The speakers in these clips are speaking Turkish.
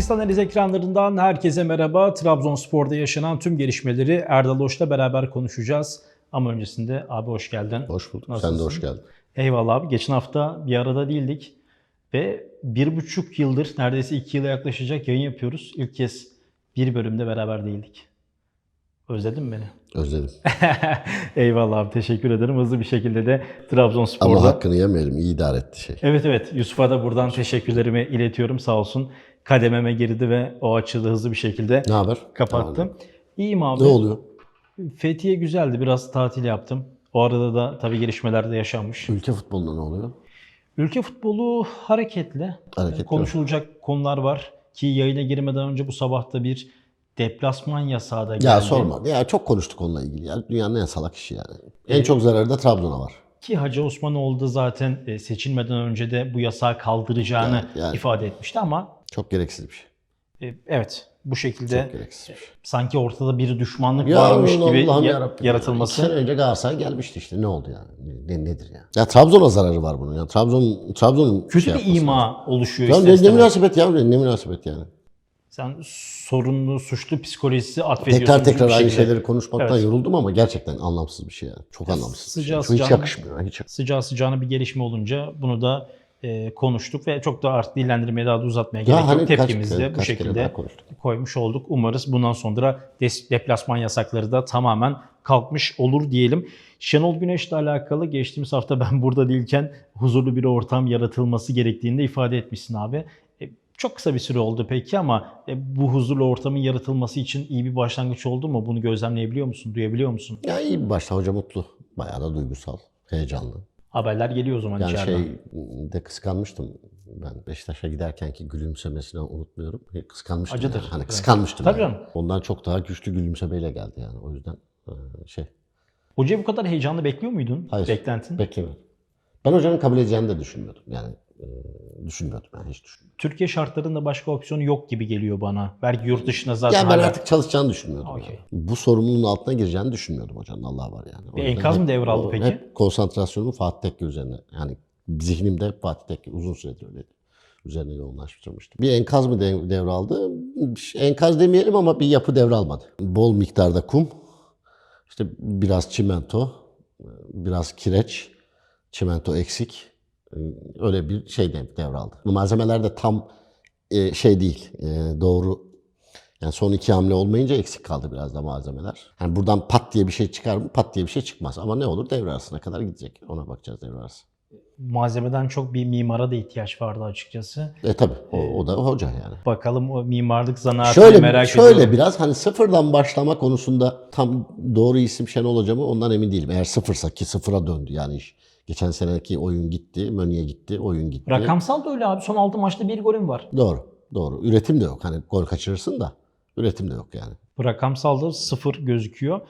Asist Analiz ekranlarından herkese merhaba. Trabzonspor'da yaşanan tüm gelişmeleri Erdal Hoş'la beraber konuşacağız. Ama öncesinde abi hoş geldin. Hoş bulduk. Sen Nasılsın? de hoş geldin. Eyvallah abi. Geçen hafta bir arada değildik. Ve bir buçuk yıldır, neredeyse iki yıla yaklaşacak yayın yapıyoruz. İlk kez bir bölümde beraber değildik. Özledin mi beni? Özledim. Eyvallah abi. Teşekkür ederim. Hızlı bir şekilde de Trabzonspor'da... Ama hakkını yemeyelim. İyi idare etti şey. Evet evet Yusuf'a da buradan teşekkürlerimi iletiyorum sağ olsun. Kadememe girdi ve o açığı da hızlı bir şekilde Ne haber? kapattım. Tamam. İyiyim abi. Ne oluyor? Fethiye güzeldi. Biraz tatil yaptım. O arada da tabii gelişmeler de yaşanmış. Ülke futbolunda ne oluyor? Ülke futbolu hareketli. Hareketli. Konuşulacak konular var. Ki yayına girmeden önce bu sabah da bir deplasman yasağı da geldi. Ya sorma. Ya çok konuştuk onunla ilgili. Ya. Dünyanın en salak işi yani. En çok zararı da Trabzon'a var. Ki Hacı Osmanoğlu da zaten e, seçilmeden önce de bu yasağı kaldıracağını Yani- yani. ifade etmişti ama Çok gereksiz bir şey. e, evet bu şekilde Çok gereksiz bir şey. sanki ortada bir düşmanlık Ya varmış gibi Allah'ım ya- yaratılması. sene önce Galatasaray gelmişti işte. Ne oldu yani? Ne, nedir ya? Ya Trabzon'a zararı var bunun. Ya Trabzon Trabzon'un Kötü şey bir yapması lazım. ima oluşuyor Ya ne, ne münasebet ya? Ne münasebet yani? Sen sorunlu, suçlu psikolojisi atfediyorsun. Tekrar tekrar bir aynı şekilde. şeyleri konuşmaktan Evet. yoruldum ama gerçekten anlamsız bir şey yani. Çok anlamsız. sıcağı şey. Hiç sıcağına- yakışmıyor. Hiç Sıcağı sıcağına bir gelişme olunca bunu da e, konuştuk ve çok da artık dillendirmeye daha da uzatmaya gerek hani yok. Tepkimizi de bu şekilde daha koymuş olduk. Umarız bundan sonra deplasman yasakları da tamamen kalkmış olur diyelim. Şenol Güneş'le alakalı geçtiğimiz hafta ben burada değilken huzurlu bir ortam yaratılması gerektiğini de ifade etmişsin abi. E, Çok kısa bir süre oldu peki ama e, bu huzurlu ortamın yaratılması için iyi bir başlangıç oldu mu? Bunu gözlemleyebiliyor musun, duyabiliyor musun? Ya iyi bir hoca mutlu. Bayağı da duygusal, heyecanlı. Haberler geliyor o zaman Yani içeriden. şey de kıskanmıştım. Ben Beşiktaş'a giderken ki gülümsemesini unutmuyorum. E, Kıskanmıştım. Acıdır. Yani. Hani kıskanmıştım. Tabii yani. canım. Ondan çok daha güçlü gülümsemeyle geldi yani. O yüzden e, şey Hocayı bu kadar heyecanlı bekliyor muydun? Hayır. Beklentin? beklemiyorum. Ben hocanın kabul edeceğini de düşünmüyordum. Yani düşünmüyordum yani hiç düşünmüyordum. Türkiye şartlarında başka opsiyonu yok gibi geliyor bana. Belki yurt dışına zaten Ya ben hala- artık çalışacağını düşünmüyordum. Okey. yani. Bu sorumluluğun altına gireceğini düşünmüyordum hocanın Allah var yani. Bir enkaz mı devraldı o- peki? Hep konsantrasyonumu Fatih Tekke üzerine. Yani zihnimde hep Fatih Tekke uzun süredir öyleydi. Üzerine yoğunlaştırmıştım. Bir enkaz mı dev- devraldı? Enkaz demeyelim ama bir yapı devralmadı. Bol miktarda kum, işte biraz çimento, biraz kireç, çimento eksik. Öyle bir şey de- devraldı. Malzemeler de tam e, şey değil, e, doğru. Yani son iki hamle olmayınca eksik kaldı biraz da malzemeler. Yani buradan pat diye bir şey çıkar mı? Pat diye bir şey çıkmaz. Ama ne olur devre arasına kadar gidecek. Ona bakacağız devre arası. Malzemeden çok bir mimara da ihtiyaç vardı açıkçası. E tabi o, o da hoca yani. Bakalım o mimarlık zanaatını Şöyle merak şöyle ediyorum. biraz hani sıfırdan başlama konusunda tam doğru isim Şenol Hoca mı ondan emin değilim. Eğer sıfırsa ki sıfıra döndü yani iş. Geçen seneki oyun gitti, Mönye gitti, oyun gitti. Rakamsal da öyle abi. Son 6 maçta bir golüm var. Doğru, doğru. Üretim de yok. Hani gol kaçırırsın da üretim de yok yani. Rakamsal da sıfır gözüküyor.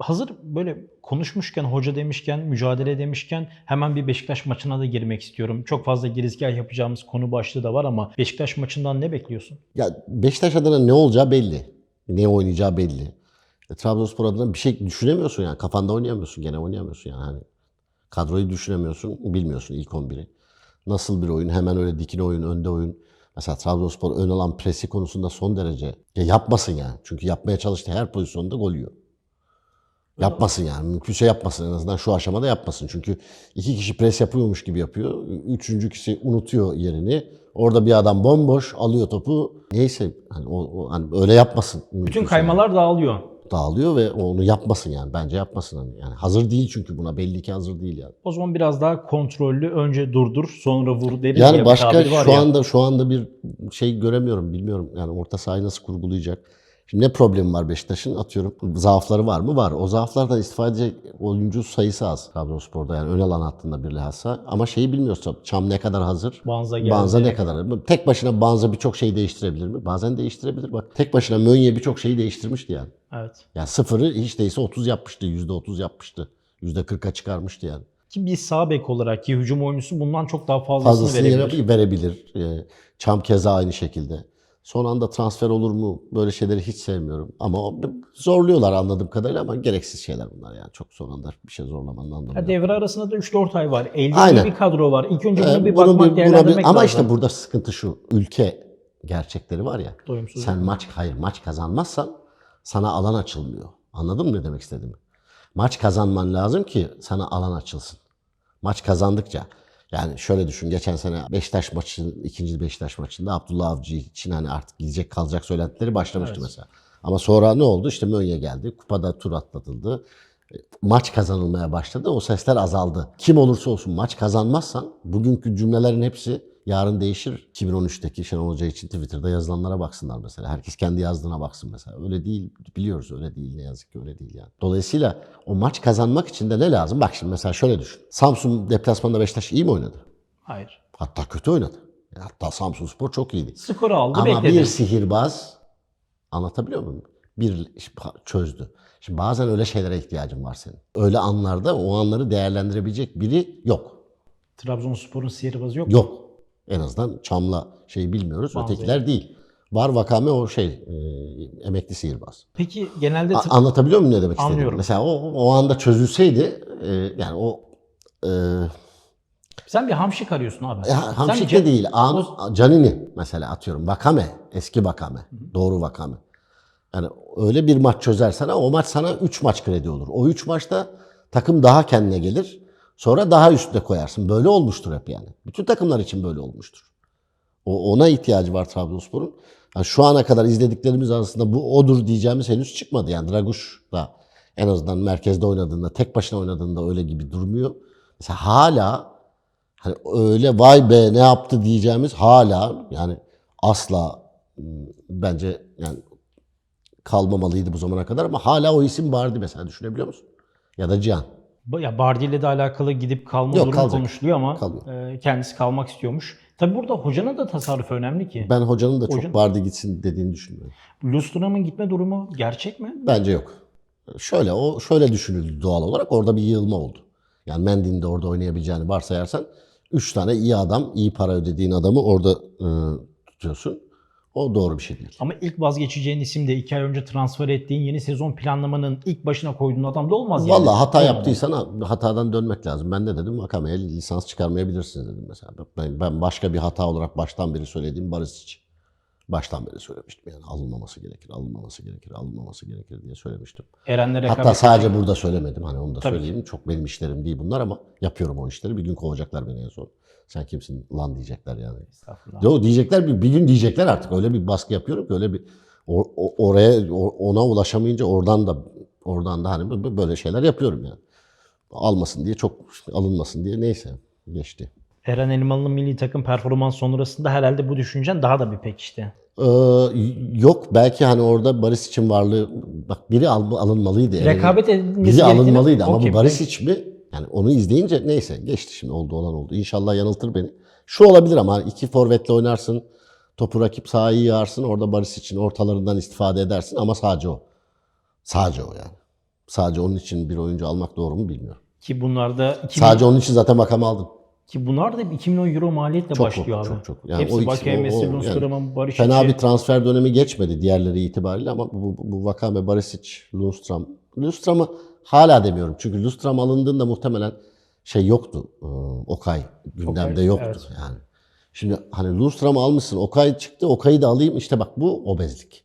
Hazır böyle konuşmuşken, hoca demişken, mücadele demişken hemen bir Beşiktaş maçına da girmek istiyorum. Çok fazla girizgah yapacağımız konu başlığı da var ama Beşiktaş maçından ne bekliyorsun? Ya Beşiktaş adına ne olacağı belli. Ne oynayacağı belli. E, Trabzonspor adına bir şey düşünemiyorsun yani. Kafanda oynayamıyorsun. Gene oynayamıyorsun yani. Hani kadroyu düşünemiyorsun. Bilmiyorsun ilk 11'i. Nasıl bir oyun? Hemen öyle dikine oyun, önde oyun. Mesela Trabzonspor ön alan presi konusunda son derece ya yapmasın yani. Çünkü yapmaya çalıştığı her pozisyonda gol yiyor. Yapmasın yani. Mümkünse yapmasın. En azından şu aşamada yapmasın. Çünkü iki kişi pres yapıyormuş gibi yapıyor. Üçüncü kişi unutuyor yerini. Orada bir adam bomboş alıyor topu. Neyse hani o, o- hani öyle yapmasın. Bütün kaymalar dağılıyor. dağılıyor ve onu yapmasın yani. Bence yapmasın hani. Yani hazır değil çünkü buna belli ki hazır değil yani. O zaman biraz daha kontrollü. Önce durdur, sonra vur deriz Yani başka şu ya. anda şu anda bir şey göremiyorum bilmiyorum. Yani orta sahayı nasıl kurgulayacak? Şimdi ne problemi var Beşiktaş'ın? Atıyorum zaafları var mı? Var. O zaaflardan istifa edecek oyuncu sayısı az Trabzonspor'da yani ön alan hattında bir bilhassa. Ama şeyi bilmiyoruz tabii. Çam ne kadar hazır? Banza geldi. Banza ne kadar? Tek başına Banza birçok şeyi değiştirebilir mi? Bazen değiştirebilir. Bak tek başına Mönye birçok şeyi değiştirmişti yani. Evet. Yani sıfırı hiç değilse 30 yapmıştı. %30 yapmıştı. %40'a çıkarmıştı yani. Ki bir sağ bek olarak ki hücum oyuncusu bundan çok daha fazlasını, Fazlasını verebilir. verebilir. Ee, Çam keza aynı şekilde. Son anda transfer olur mu? Böyle şeyleri hiç sevmiyorum. Ama zorluyorlar anladığım kadarıyla ama gereksiz şeyler bunlar yani. Çok son anda bir şey zorlamanın anlamı yok. devre arasında da 3-4 ay var. Elde Aynen. bir kadro var. İlk önce bunu Ee, bir bunu bakmak, bir- buna bir- değerlendirmek ama lazım. işte burada sıkıntı şu. Ülke gerçekleri var ya. Doyumsuz. Sen maç hayır maç kazanmazsan sana alan açılmıyor. Anladın mı ne demek istediğimi? Maç kazanman lazım ki sana alan açılsın. Maç kazandıkça yani şöyle düşün geçen sene Beşiktaş maçı ikinci Beşiktaş maçında Abdullah Avcı için hani artık gidecek kalacak söylentileri başlamıştı Evet. mesela. Ama sonra ne oldu? İşte Mönye geldi. Kupada tur atlatıldı. Maç kazanılmaya başladı. O sesler azaldı. Kim olursa olsun maç kazanmazsan bugünkü cümlelerin hepsi yarın değişir. 2013'teki Şenol Hoca için Twitter'da yazılanlara baksınlar mesela. Herkes kendi yazdığına baksın mesela. Öyle değil. Biliyoruz öyle değil. Ne yazık ki öyle değil yani. Dolayısıyla o maç kazanmak için de ne lazım? Bak şimdi mesela şöyle düşün. Samsun deplasmanda Beşiktaş iyi mi oynadı? Hayır. Hatta kötü oynadı. Hatta Samsun Spor çok iyiydi. Skoru aldı Ama bekledi. bir sihirbaz anlatabiliyor muyum? Bir çözdü. Şimdi bazen öyle şeylere ihtiyacın var senin. Öyle anlarda o anları değerlendirebilecek biri yok. Trabzonspor'un sihirbazı yok. mu? Yok. En azından Çam'la şeyi bilmiyoruz. Bazı Ötekiler değil. Var Vakame o şey e, emekli sihirbaz. Peki genelde tıp- anlatabiliyor muyum ne demek istediğimi? Anlıyorum. Mesela o, o anda çözülseydi e, yani o e, sen bir hamşik arıyorsun abi. Sen Hamşik de değil. An, Canini mesela atıyorum. Vakame. Eski Vakame. Doğru Vakame. Yani öyle bir maç çözersen o maç sana 3 maç kredi olur. O 3 maçta takım daha kendine gelir. Sonra daha üstüne koyarsın. Böyle olmuştur hep yani. Bütün takımlar için böyle olmuştur. O, ona ihtiyacı var Trabzonspor'un. Yani şu ana kadar izlediklerimiz arasında bu odur diyeceğimiz henüz çıkmadı. Yani Draguş da en azından merkezde oynadığında, tek başına oynadığında öyle gibi durmuyor. Mesela hala hani öyle vay be ne yaptı diyeceğimiz hala yani asla ım, bence yani kalmamalıydı bu zamana kadar ama hala o isim vardı mesela düşünebiliyor musun? Ya da Cihan. Ya Bardi ile de alakalı gidip kalma Yok, durumu kalacak. konuşuluyor ama Kalıyor. e, kendisi kalmak istiyormuş. Tabi burada hocanın da tasarrufu önemli ki. Ben hocanın da çok Hocanın- vardı gitsin dediğini düşünmüyorum. Lustram'ın gitme durumu gerçek mi? Bence yok. Şöyle o şöyle düşünüldü doğal olarak orada bir yığılma oldu. Yani Mendy'nin de orada oynayabileceğini varsayarsan 3 tane iyi adam, iyi para ödediğin adamı orada e, tutuyorsun. O doğru bir şey değil. Ama ilk vazgeçeceğin isim de 2 ay önce transfer ettiğin yeni sezon planlamanın ilk başına koyduğun adam da olmaz yani. Vallahi hata Olmadı. yaptıysan ha- hatadan dönmek lazım. Ben de dedim Vakame'ye lisans çıkarmayabilirsiniz dedim mesela. Ben, ben başka bir hata olarak baştan beri söylediğim Barisic. Baştan beri söylemiştim yani alınmaması gerekir, alınmaması gerekir, alınmaması gerekir diye söylemiştim. Eren'le rekabet Hatta sadece burada söylemedim. Hani onu da Tabii söyleyeyim. Çok benim işlerim değil bunlar ama yapıyorum o işleri. Bir gün kovacaklar beni en son. Sen kimsin lan diyecekler yani. Yok diyecekler bir, bir gün diyecekler artık. Öyle bir baskı yapıyorum ki öyle bir o- o- oraya ona ulaşamayınca oradan da oradan da hani böyle şeyler yapıyorum yani. Almasın diye çok alınmasın diye neyse geçti. Eren Elmalı'nın milli takım performans sonrasında herhalde bu düşüncen daha da bir pekişti. Ee, yok belki hani orada Barış için varlığı bak biri al, alınmalıydı. Rekabet edilmesi Biri alınmalıydı ama Okey, bu Barisic mi? Yani onu izleyince neyse geçti şimdi oldu olan oldu. İnşallah yanıltır beni. Şu olabilir ama hani iki forvetle oynarsın. Topu rakip sahayı yağarsın. Orada Barisic'in ortalarından istifade edersin ama sadece o. Sadece o yani. Sadece onun için bir oyuncu almak doğru mu bilmiyorum. Ki bunlar da 2000, Sadece onun için zaten makam aldın. ki bunlar da 2 milyon euro maliyetle Çok, başlıyor çok, abi. çok, çok. Yani Hepsi Vakayeme'si, o- o- Lundström'ün, Barışic'i. Fena bir transfer dönemi geçmedi diğerleri itibariyle ama bu, bu, bu Vakame, Barisic, Lundstram. Lundstram'ı hala demiyorum. Çünkü Lundstram alındığında muhtemelen şey yoktu. ıı, Okay gündemde Okay, yoktu evet. yani. Şimdi hani Lundstram'ı almışsın. Okay çıktı. Okay'ı da alayım. İşte bak bu obezlik.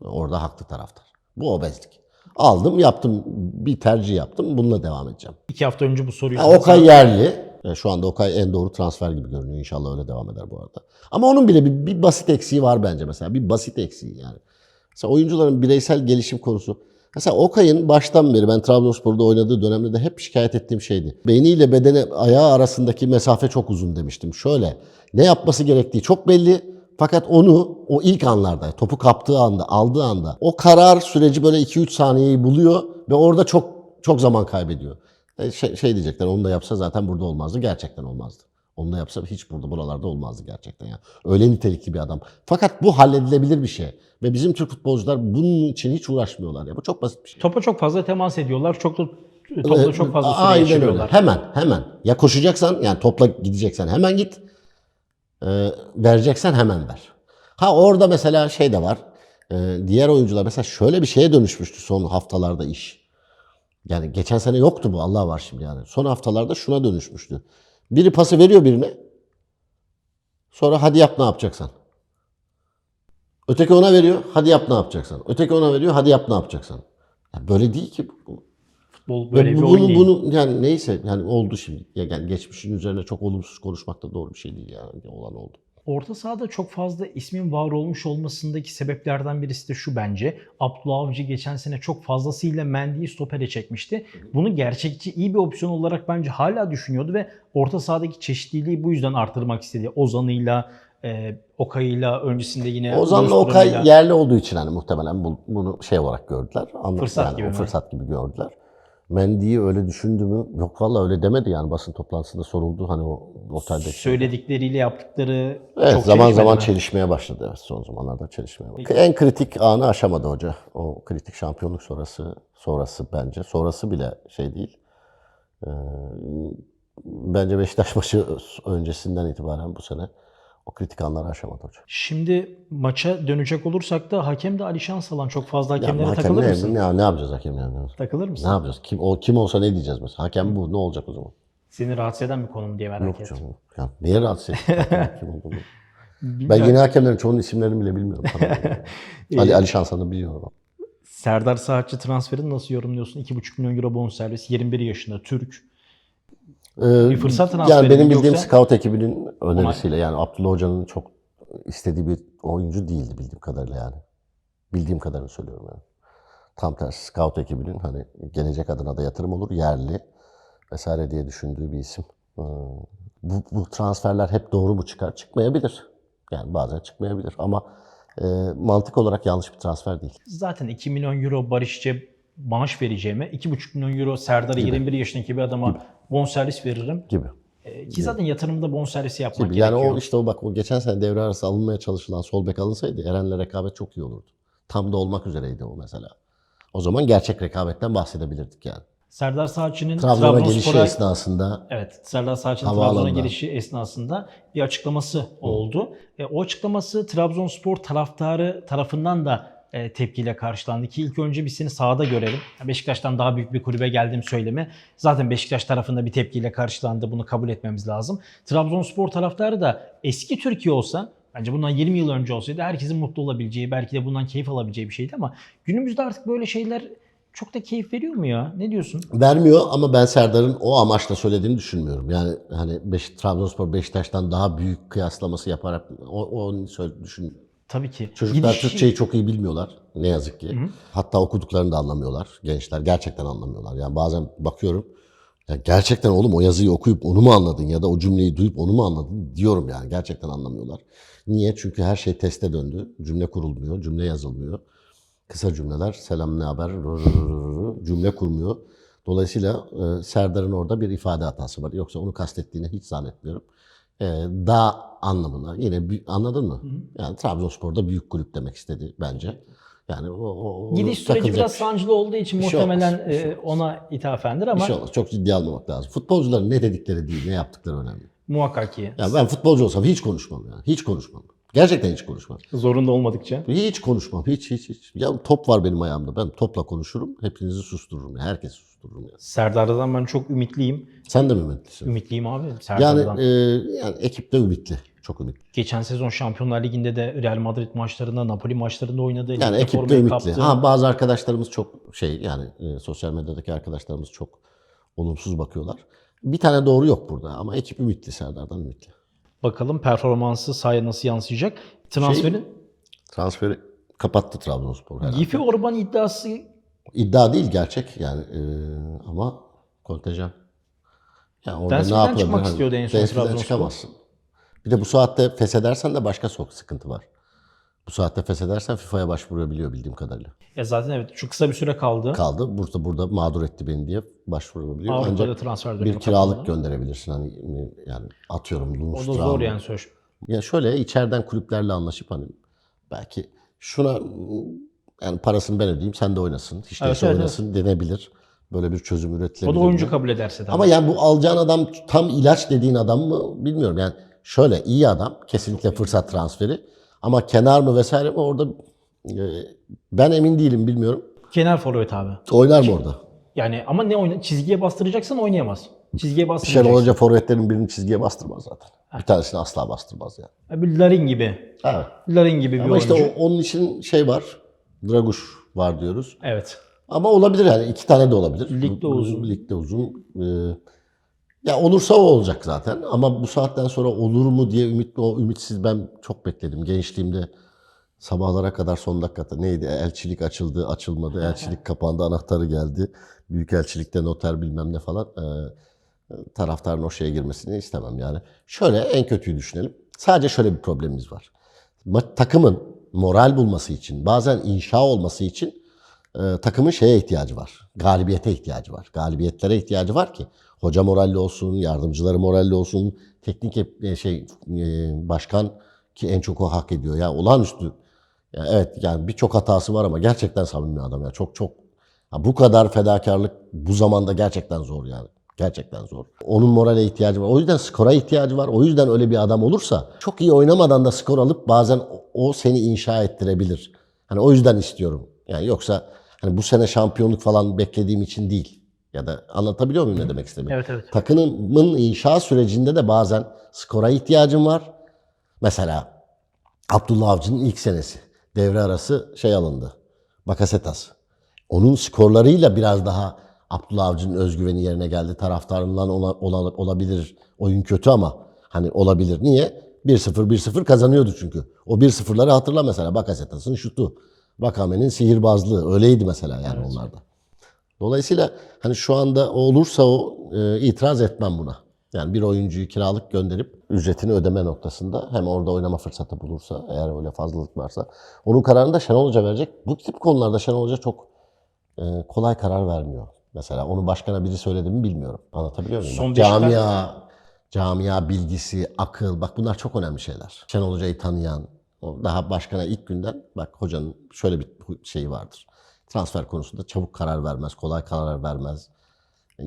Orada haklı taraftar. Bu obezlik. Aldım, yaptım. Bir tercih yaptım. Bununla devam edeceğim. İki hafta önce bu soruyu Ha, Okay yerli. Yani şu anda Okay en doğru transfer gibi görünüyor. İnşallah öyle devam eder bu arada. Ama onun bile bir, bir basit eksiği var bence mesela. Bir basit eksiği yani. Mesela oyuncuların bireysel gelişim konusu. Mesela Okay'ın baştan beri ben Trabzonspor'da oynadığı dönemde de hep şikayet ettiğim şeydi. Beyniyle bedeni ayağı arasındaki mesafe çok uzun demiştim. Şöyle ne yapması gerektiği çok belli. Fakat onu o ilk anlarda, topu kaptığı anda, aldığı anda o karar süreci böyle 2-3 saniyeyi buluyor ve orada çok çok zaman kaybediyor. E, Şey, şey diyecekler onu da yapsa zaten burada olmazdı. Gerçekten olmazdı. Onu da yapsa hiç burada buralarda olmazdı gerçekten yani. Öyle nitelikli bir adam. Fakat bu halledilebilir bir şey. Ve bizim Türk futbolcular bunun için hiç uğraşmıyorlar ya. Bu çok basit bir şey. Topa çok fazla temas ediyorlar. Çok da topla Ee, çok fazla süre Aynen öyle. Hemen hemen. Ya koşacaksan yani topla gideceksen hemen git. Ee, vereceksen hemen ver. Ha orada mesela şey de var. Ee, diğer oyuncular mesela şöyle bir şeye dönüşmüştü son haftalarda iş. Yani geçen sene yoktu bu Allah var şimdi yani. Son haftalarda şuna dönüşmüştü. Biri pası veriyor birine. Sonra hadi yap ne yapacaksan. Öteki ona veriyor. Hadi yap ne yapacaksan. Öteki ona veriyor. Hadi yap ne yapacaksan. Ya böyle değil ki. Futbol böyle bir bunu, oyun değil. bunu yani neyse yani oldu şimdi. Ya yani geçmişin üzerine çok olumsuz konuşmak da doğru bir şey değil yani. Olan oldu. Orta sahada çok fazla ismin var olmuş olmasındaki sebeplerden birisi de şu bence. Abdullah Avcı geçen sene çok fazlasıyla Mendy'yi stopere çekmişti. Bunu gerçekçi iyi bir opsiyon olarak bence hala düşünüyordu ve orta sahadaki çeşitliliği bu yüzden artırmak istedi. Ozan'ıyla, e, Okay'ıyla öncesinde yine Ozan'la. Okay yerli olduğu için hani muhtemelen bu- bunu şey olarak gördüler. Anladın Fırsat yani, gibi fırsat gibi gördüler. Mendy'yi öyle düşündü mü? Yok valla öyle demedi yani basın toplantısında soruldu hani o otelde. söyledikleriyle yaptıkları Evet çok zaman zaman mi? çelişmeye başladı evet son zamanlarda çelişmeye başladı. En kritik anı aşamadı hoca. O kritik şampiyonluk sonrası sonrası bence. Sonrası bile şey değil. Ee, bence Beşiktaş maçı öncesinden itibaren bu sene o kritik anları aşamadı hoca. Şimdi maça dönecek olursak da hakem de Alişan Salan çok fazla Ya hakemlere hakem takılır ne, mısın? ne, ne yapacağız hakem yani? Takılır Ne mısın? yapacağız? Kim o kim olsa ne diyeceğiz mesela? Hakem bu ne olacak o zaman? Seni rahatsız eden bir konum diye merak Yok ettim. canım. Ya neye rahatsız kim olduğunu? Ben yeni hakemlerin çoğunun isimlerini bile bilmiyorum. Ali, Ali Şansan'ı biliyorum. Serdar Saatçı transferini nasıl yorumluyorsun? 2,5 milyon euro bonservis, 21 yaşında Türk. Ee, Bir fırsat transferi Yani benim bildiğim yoksa- scout ekibinin önerisiyle yani Abdullah Hoca'nın çok istediği bir oyuncu değildi bildiğim kadarıyla yani. Bildiğim kadarını söylüyorum yani. Tam tersi scout ekibinin hani gelecek adına da yatırım olur, yerli vesaire diye düşündüğü bir isim. Ee, Bu, bu transferler hep doğru mu çıkar? Çıkmayabilir. Yani bazen çıkmayabilir ama e, mantık olarak yanlış bir transfer değil. Zaten 2 milyon euro Barışçı'ya maaş vereceğime 2,5 milyon euro Serdar'a 21 yaşındaki bir adama bonservis veririm. Gibi. Ee, Ki zaten yatırımda bonservisi yapmak gibi. Yani gerekiyor. o işte o bak o geçen sene devre arası alınmaya çalışılan sol bek alınsaydı Eren'le rekabet çok iyi olurdu. Tam da olmak üzereydi o mesela. O zaman gerçek rekabetten bahsedebilirdik yani. Serdar Saatçı'nın Trabzon'a gelişi Trabzonspor'a esnasında Evet, Serdar Havaalanında. Trabzon'a gelişi esnasında bir açıklaması oldu. E, o açıklaması Trabzonspor taraftarı tarafından da e, tepkiyle karşılandı ki ilk önce biz seni sahada görelim. Beşiktaş'tan daha büyük bir kulübe geldiğim söylemi zaten Beşiktaş tarafında bir tepkiyle karşılandı. Bunu kabul etmemiz lazım. Trabzonspor taraftarı da eski Türkiye olsa Bence bundan 20 yıl önce olsaydı herkesin mutlu olabileceği, belki de bundan keyif alabileceği bir şeydi ama günümüzde artık böyle şeyler çok da keyif veriyor mu ya? Ne diyorsun? vermiyor ama ben Serdar'ın o amaçla söylediğini düşünmüyorum. Yani hani Beş, Trabzonspor Beşiktaş'tan daha büyük kıyaslaması yaparak o, o söyle, düşün. Tabii ki. Çocuklar Gidiş- Türkçeyi çok iyi bilmiyorlar ne yazık ki. Hatta okuduklarını da anlamıyorlar. Gençler gerçekten anlamıyorlar. Yani bazen bakıyorum ya gerçekten oğlum o yazıyı okuyup onu mu anladın ya da o cümleyi duyup onu mu anladın diyorum yani gerçekten anlamıyorlar. Niye? Çünkü her şey teste döndü. Cümle kurulmuyor, cümle yazılmıyor. Kısa cümleler, selam ne haber, cümle kurmuyor. Dolayısıyla Serdar'ın orada bir ifade hatası var. Yoksa onu kastettiğini hiç zannetmiyorum. E, daha anlamına yine bir, anladın mı? Yani Trabzonspor'da büyük kulüp demek istedi bence. Yani o, o, Gidiş süreci biraz bir- sancılı olduğu için bir şey muhtemelen olmaz, bir şey e, ona ithafendir bir ama şey olmaz. Çok ciddi almamak lazım. Futbolcuların ne dedikleri değil, ne yaptıkları önemli. muhakkak ki Yani ben futbolcu olsam hiç konuşmam yani. Hiç konuşmam. Gerçekten hiç konuşmam. zorunda olmadıkça. Hiç konuşmam. Hiç hiç hiç. Ya top var benim ayağımda. Ben topla konuşurum. Hepinizi sustururum. Yani. Herkesi sustururum yani. Serdar'dan ben çok ümitliyim. Sen de mi ümitlisin? Ümitliyim abi Yani, Serdar'dan. e, yani ekipte ümitli. Çok ümitli. Geçen sezon Şampiyonlar Ligi'nde de Real Madrid maçlarında, Napoli maçlarında oynadı. Yani ekipte formayı ümitli. kaptı. Ha bazı arkadaşlarımız çok şey yani e, sosyal medyadaki arkadaşlarımız çok olumsuz bakıyorlar. Bir tane doğru yok burada ama ekip ümitli Serdar'dan ümitli. Bakalım performansı sahaya nasıl yansıyacak. Transferin Transferi kapattı Trabzonspor herhalde. Gifi Orban iddiası İddia değil gerçek yani e, ama kontenjan. Yani orada ne yapılabilir? çıkmak Hani istiyordu en son Trabzonspor. çıkamazsın. Bir de bu saatte feshedersen de başka sok sıkıntı var. Bu saatte feshedersen FIFA'ya başvurabiliyor bildiğim kadarıyla. ya zaten evet şu kısa bir süre kaldı. Kaldı. Burada burada mağdur etti beni diye başvurabiliyor. Avrupa'da Ancak transfer dönemi bir kiralık kapandı. gönderebilirsin hani yani atıyorum O da zor yani söz. Ya şöyle içeriden kulüplerle anlaşıp hani belki şuna yani parasını ben ödeyeyim sen de oynasın. Hiç Evet, evet, oynasın denebilir. Böyle bir çözüm O üretilebilir. da oyuncu mi? kabul ederse tabii. Ama yani bu alacağın adam tam ilaç dediğin adam mı bilmiyorum. Yani şöyle iyi adam kesinlikle fırsat transferi ama kenar mı vesaire mi orada e, ben emin değilim bilmiyorum. Kenar forvet abi. Oynar mı orada? Yani ama ne oyna çizgiye bastıracaksan oynayamaz. Çizgiye Şenol bastırmayacaksın. Hoca forvetlerin birini çizgiye bastırmaz zaten. Bir tanesini asla bastırmaz yani. Bir Larin gibi. Evet. Larin gibi bir Ama oyuncu. işte o- onun için şey var. Draguş var diyoruz. Evet. Ama olabilir yani iki tane de olabilir. Ligde uzun. Ligde uzun. Ee, ya olursa o olacak zaten ama bu saatten sonra olur mu diye ümitli o ümitsiz ben çok bekledim. Gençliğimde sabahlara kadar son dakikada neydi? Elçilik açıldı, açılmadı. Elçilik kapandı, anahtarı geldi. Büyükelçilikte noter bilmem ne falan. Ee, taraftarın o şeye girmesini istemem yani. Şöyle en kötüyü düşünelim. Sadece şöyle bir problemimiz var. Takımın moral bulması için, bazen inşa olması için e, takımın şeye ihtiyacı var. Galibiyete ihtiyacı var. Galibiyetlere ihtiyacı var ki hoca moralli olsun, yardımcıları moralli olsun, teknik e, şey e, başkan ki en çok o hak ediyor ya olağanüstü. Ya evet yani birçok hatası var ama gerçekten samimi adam ya. Çok çok ya bu kadar fedakarlık bu zamanda gerçekten zor yani. Gerçekten zor. Onun morale ihtiyacı var. O yüzden skora ihtiyacı var. O yüzden öyle bir adam olursa çok iyi oynamadan da skor alıp bazen o seni inşa ettirebilir. Hani o yüzden istiyorum. Yani yoksa hani bu sene şampiyonluk falan beklediğim için değil. Ya da anlatabiliyor muyum ne demek istediğimi? Evet evet. Takımın inşa sürecinde de bazen skora ihtiyacım var. Mesela Abdullah Avcı'nın ilk senesi. Devre arası şey alındı. Bakasetas. Onun skorlarıyla biraz daha Abdullah Avcı'nın özgüveni yerine geldi. Taraftarından ola, ola- olabilir. Oyun kötü ama hani olabilir. Niye? 1-0 1-0 kazanıyordu çünkü. O 1-0'ları hatırla mesela. Bakasetas'ın şutu. Bakame'nin sihirbazlığı. Öyleydi mesela yani onlarda. Dolayısıyla hani şu anda olursa o e, itiraz etmem buna. Yani bir oyuncuyu kiralık gönderip ücretini ödeme noktasında hem orada oynama fırsatı bulursa eğer öyle fazlalık varsa onun kararını da Şenol Hoca verecek. Bu tip konularda Şenol Hoca çok e, kolay karar vermiyor. Mesela onu başkana biri söyledi mi bilmiyorum. Anlatabiliyor muyum? Son Bak, camia, camia bilgisi, akıl bak bunlar çok önemli şeyler. Şenol Hoca'yı tanıyan, daha başkana ilk günden bak hocanın şöyle bir şeyi vardır. Transfer konusunda çabuk karar vermez, kolay karar vermez.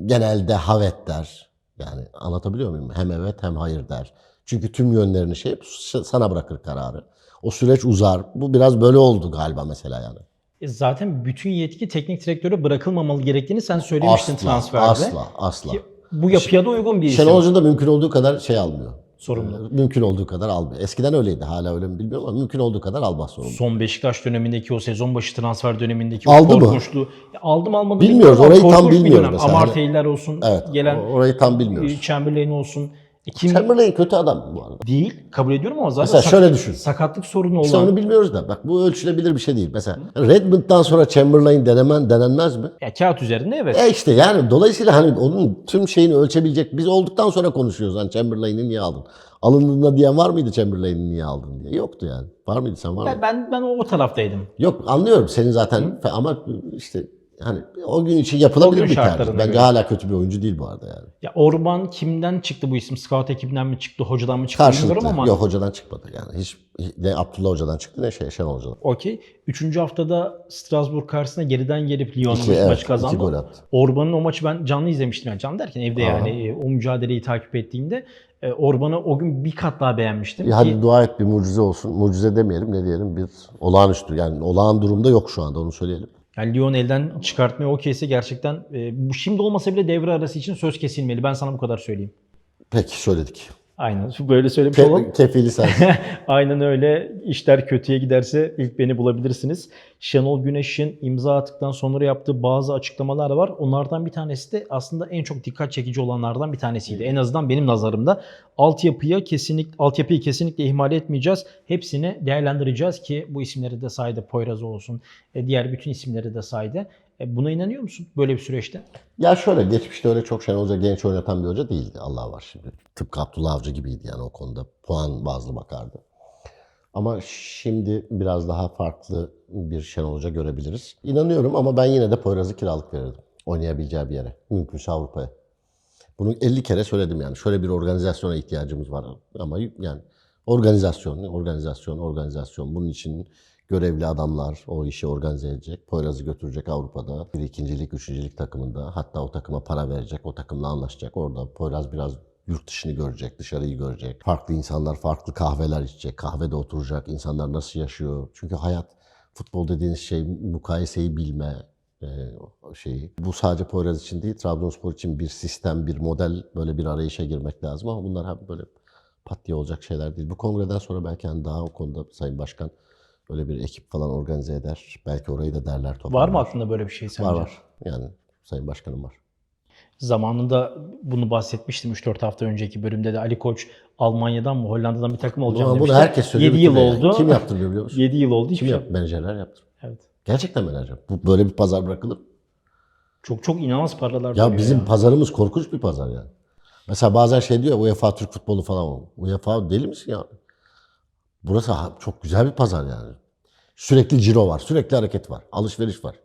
Genelde havet der. Yani anlatabiliyor muyum? Hem evet hem hayır der. Çünkü tüm yönlerini şey sana bırakır kararı. O süreç uzar. Bu biraz böyle oldu galiba mesela yani. E Zaten bütün yetki teknik direktöre bırakılmamalı gerektiğini sen söylemiştin Asla, transferde. asla, asla. Ki Bu yapıya da uygun bir isim. Şenol Hoca da mümkün olduğu kadar şey almıyor. Sorumlu. Ee, Mümkün olduğu kadar almıyor. Eskiden öyleydi. Hala öyle mi bilmiyorum ama mümkün olduğu kadar almaz sorumlu. Son Beşiktaş dönemindeki o sezon başı transfer dönemindeki Aldı o mı? korkunçluğu. Ya Aldım almadı Bilmiyoruz, orayı tam bilmiyoruz mesela. Amarteyler olsun. Evet. Gelen Orayı tam bilmiyoruz. Chamberlain olsun. Kim Chamberlain kötü adam bu arada. değil kabul ediyorum ama zaten Mesela sak- şöyle düşün. sakatlık sorunu olan. İşte onu bilmiyoruz da. Bak bu ölçülebilir bir şey değil. Mesela Redmond'dan sonra Chamberlain denemen denenmez mi? Ya kağıt üzerinde evet. E işte yani dolayısıyla hani onun tüm şeyini ölçebilecek biz olduktan sonra konuşuyoruz. Hani Chamberlain'i niye aldın? Alındığında diyen var mıydı Chamberlain'i niye aldın diye? Yoktu yani. Var mıydı sen var mı? Ben, ben ben o taraftaydım. Yok anlıyorum senin zaten ama işte hani o gün için yapılabilir gün bir tercih. Bence göre. hala kötü bir oyuncu değil bu arada yani. Ya Orban kimden çıktı bu isim? Scout ekibinden mi çıktı, hocadan mı çıktı Karşılıklı. ama. Yok hocadan çıkmadı yani. Hiç ne Abdullah hocadan çıktı ne şey Şenol hocadan. Okey. Üçüncü haftada Strasbourg karşısında geriden gelip Lyon İki, maçı evet, kazandı. iki gol attı. Orban'ın o maçı ben canlı izlemiştim. Yani canlı derken evde Aha. yani e, o mücadeleyi takip ettiğimde e, Orban'ı o gün bir kat daha beğenmiştim. Ya ki, hadi dua et bir mucize olsun. Mucize demeyelim ne diyelim bir olağanüstü yani olağan durumda yok şu anda onu söyleyelim. Yani Lyon elden çıkartmaya okeyse gerçekten e, bu şimdi olmasa bile devre arası için söz kesilmeli. Ben sana bu kadar söyleyeyim. Peki söyledik. Aynen. Böyle söylemiş olalım. Ke- kefili sensin. Aynen öyle. İşler kötüye giderse ilk beni bulabilirsiniz. Şenol Güneş'in imza attıktan sonra yaptığı bazı açıklamalar var. Onlardan bir tanesi de aslında en çok dikkat çekici olanlardan bir tanesiydi. En azından benim nazarımda. Altyapıya kesinlikle altyapıyı kesinlikle ihmal etmeyeceğiz. Hepsini değerlendireceğiz ki bu isimleri de saydı. Poyraz olsun. e, Diğer bütün isimleri de saydı. E, Buna inanıyor musun böyle bir süreçte? ya şöyle geçmişte öyle çok Şenol Hoca genç oynatan bir hoca değildi. Allah var şimdi. Tıpkı Abdullah Avcı gibiydi yani o konuda. Puan bazlı bakardı. Ama şimdi biraz daha farklı bir Şenol Hoca görebiliriz. İnanıyorum ama ben yine de Poyraz'ı kiralık verirdim. Oynayabileceği bir yere. Mümkünse Avrupa'ya. Bunu 50 kere söyledim yani. Şöyle bir organizasyona ihtiyacımız var. Ama yani organizasyon, organizasyon, organizasyon. Bunun için görevli adamlar o işi organize edecek. Poyraz'ı götürecek Avrupa'da. Bir ikincilik, üçüncülük takımında. Hatta o takıma para verecek. O takımla anlaşacak. Orada Poyraz biraz yurt dışını görecek, dışarıyı görecek. Farklı insanlar, farklı kahveler içecek. Kahvede oturacak. İnsanlar nasıl yaşıyor? Çünkü hayat, futbol dediğiniz şey mukayeseyi bilme, e, şeyi. Bu sadece Poyraz için değil, Trabzonspor için bir sistem, bir model, böyle bir arayışa girmek lazım ama bunlar hep böyle pat diye olacak şeyler değil. Bu kongreden sonra belki hani daha o konuda Sayın Başkan öyle bir ekip falan organize eder. Belki orayı da derler Var toparlar. mı aklında böyle bir şey sence? Var var. Yani Sayın Başkanım var. Zamanında bunu bahsetmiştim 3-4 hafta önceki bölümde de Ali Koç Almanya'dan mı Hollanda'dan bir takım olacağım Bunu, bunu demişti. herkes söylüyor. 7 yıl bitiriyor yani. oldu. Kim yaptırmıyor biliyor musun? 7 yıl oldu Kim şey. yap? Menajerler yaptır. Evet. Gerçekten menajer. Bu böyle bir pazar bırakılır. Çok çok inanılmaz paralar Ya bizim pazarımız korkunç bir pazar yani. Mesela bazen şey diyor ya, UEFA Türk futbolu falan. UEFA deli misin ya? Burası çok güzel bir pazar yani. Sürekli ciro var, sürekli hareket var, alışveriş var.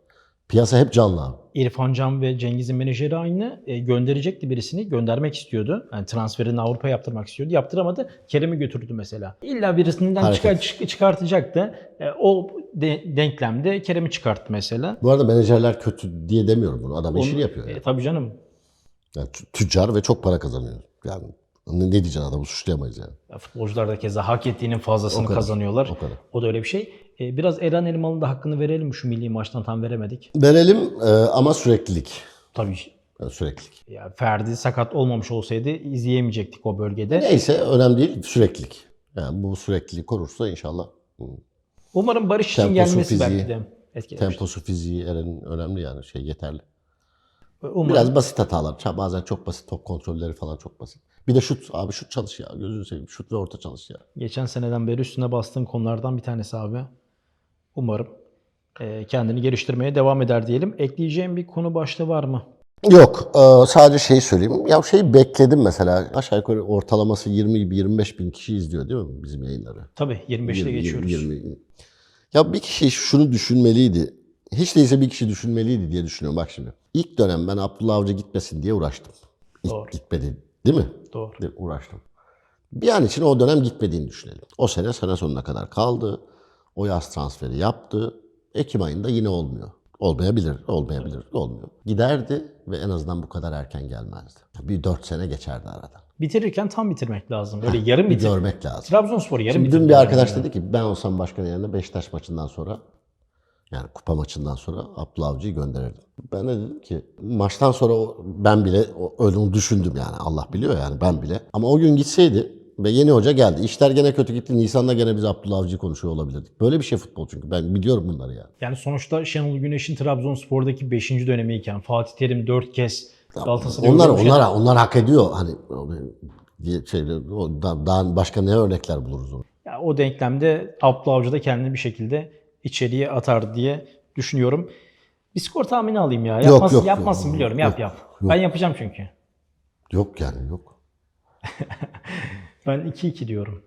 Piyasa hep canlı abi. İrfan Can ve Cengiz'in menajeri aynı. E, gönderecekti birisini. Göndermek istiyordu. Yani transferini Avrupa yaptırmak istiyordu. Yaptıramadı. Kerem'i götürdü mesela. İlla birisinden çıkar, çık- çıkartacaktı. E, o de- denklemde Kerem'i çıkarttı mesela. Bu arada menajerler kötü diye demiyorum bunu. Adam işini yapıyor. E, Yani. tabii canım. Yani tü- tüccar ve çok para kazanıyor. Yani ne, ne diyeceksin adamı suçlayamayız yani. Ya Futbolcular da keza hak ettiğinin fazlasını O kadar, kazanıyorlar. o kadar. O da öyle bir şey. E, biraz Eren Elmalı'nın da hakkını verelim şu milli maçtan tam veremedik. Verelim e, ama süreklilik. Tabii Yani süreklilik. ya Ferdi sakat olmamış olsaydı izleyemeyecektik o bölgede. Neyse önemli değil süreklilik. Yani bu sürekliliği korursa inşallah Umarım Barış için gelmesi fiziği, belki de etkilemiştir. temposu fiziği Eren'in önemli yani şey yeterli. Umarım. Biraz basit hatalar. Bazen çok basit top kontrolleri falan çok basit. Bir de şut. Abi şut çalış ya. Gözünü seveyim. Şut ve orta çalış ya. Geçen seneden beri üstüne bastığım konulardan bir tanesi abi. Umarım e, kendini geliştirmeye devam eder diyelim. Ekleyeceğim bir konu başlığı var mı? Yok. e, sadece şeyi söyleyeyim. Ya şeyi bekledim mesela. Aşağı yukarı ortalaması 20-25 bin kişi izliyor değil mi bizim yayınları? Tabii 25'te 20, geçiyoruz. 20. Ya bir kişi şunu düşünmeliydi. Hiç değilse bir kişi düşünmeliydi diye düşünüyorum. Bak şimdi. İlk dönem ben Abdullah Avcı gitmesin diye uğraştım. İlk Doğru. gitmedi. Değil mi? Doğru. de uğraştım. Bir an için o dönem gitmediğini düşünelim. O sene sene sonuna kadar kaldı. O yaz transferi yaptı. Ekim ayında yine olmuyor. Olmayabilir, olmayabilir, olmuyor. Giderdi ve en azından bu kadar erken gelmezdi. Bir dört sene geçerdi aradan. Bitirirken tam bitirmek lazım. Böyle yarım Bir bitir. görmek lazım. Trabzonspor yarım Şimdi dün bir arkadaş dedi ki ben olsam başkanın yerine Beşiktaş maçından sonra yani kupa maçından sonra Abdullah Avcı'yı gönderirdim. Ben de dedim ki maçtan sonra ben bile öyle düşündüm yani Allah biliyor yani ben bile. Ama o gün gitseydi ve yeni hoca geldi. İşler gene kötü gitti. Nisan'da gene biz Abdullah Avcı'yı konuşuyor olabilirdik. Böyle bir şey futbol çünkü. Ben biliyorum bunları yani. Yani sonuçta Şenol Güneş'in Trabzonspor'daki 5. dönemiyken Fatih Terim 4 kez Galatasaray'ı Onlar onlar onlar hak ediyor. Hani diye şey, daha, başka ne örnekler buluruz onu. Ya o denklemde Abdullah Avcı da kendini bir şekilde içeriye atar diye düşünüyorum. Bir skor tahmini alayım ya. Yok, Yapmasın, yok, yapmasın yok. biliyorum. Yap Yok, yap. yok. Ben yapacağım çünkü. Yok yani yok. Ben 2-2 diyorum.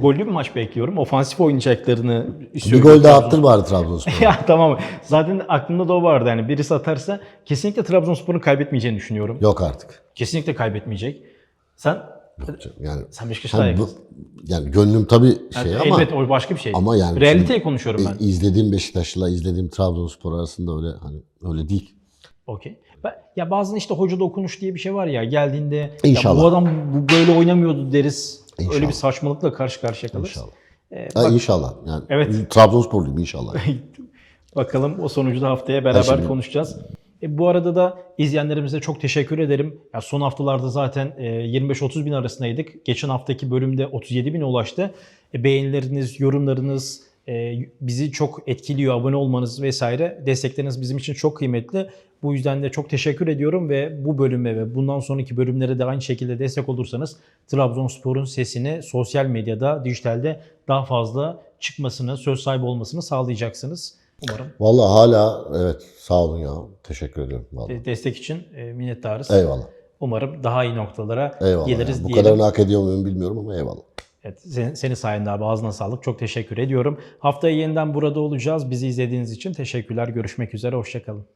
Gollü bir maç bekliyorum. Ofansif oynayacaklarını Bir gol daha attır bari Trabzonspor. ya tamam. Zaten aklımda da o vardı. Yani birisi atarsa kesinlikle Trabzonspor'un kaybetmeyeceğini düşünüyorum. Yok artık. Kesinlikle kaybetmeyecek. Sen yani sen Beşiktaş'ta hani bu, yani gönlüm tabii şey Yani ama elbet o başka bir şey. ama yani Realiteyi konuşuyorum ben. e, izlediğim Beşiktaş'la izlediğim Trabzonspor arasında öyle hani öyle değil. Okey. Ya bazen işte hoca dokunuş diye bir şey var ya geldiğinde İnşallah. ya bu adam bu böyle oynamıyordu deriz. Öyle İnşallah. bir saçmalıkla karşı karşıya kalırız. İnşallah. Ee, Ha, bak- inşallah. Yani Evet. Trabzonsporluyum inşallah. Bakalım o sonucu da haftaya beraber şimdi- konuşacağız. E, bu arada da izleyenlerimize çok teşekkür ederim. Ya son haftalarda zaten e, 25-30 bin arasındaydık. Geçen haftaki bölümde 37 bine ulaştı. E, beğenileriniz, yorumlarınız bizi çok etkiliyor. Abone olmanız vesaire. Destekleriniz bizim için çok kıymetli. Bu yüzden de çok teşekkür ediyorum ve bu bölüme ve bundan sonraki bölümlere de aynı şekilde destek olursanız Trabzonspor'un sesini sosyal medyada, dijitalde daha fazla çıkmasını, söz sahibi olmasını sağlayacaksınız. Umarım Vallahi hala evet sağ olun ya. Teşekkür ediyorum vallahi. de- destek için e, minnettarız. Eyvallah. Umarım daha iyi noktalara Eyvallah. geliriz yani. Bu diyelim. kadarını hak ediyor muyum bilmiyorum ama eyvallah. Evet, sen, senin sayende abi ağzına sağlık. Çok teşekkür ediyorum. Haftaya yeniden burada olacağız. Bizi izlediğiniz için teşekkürler. Görüşmek üzere. Hoşçakalın.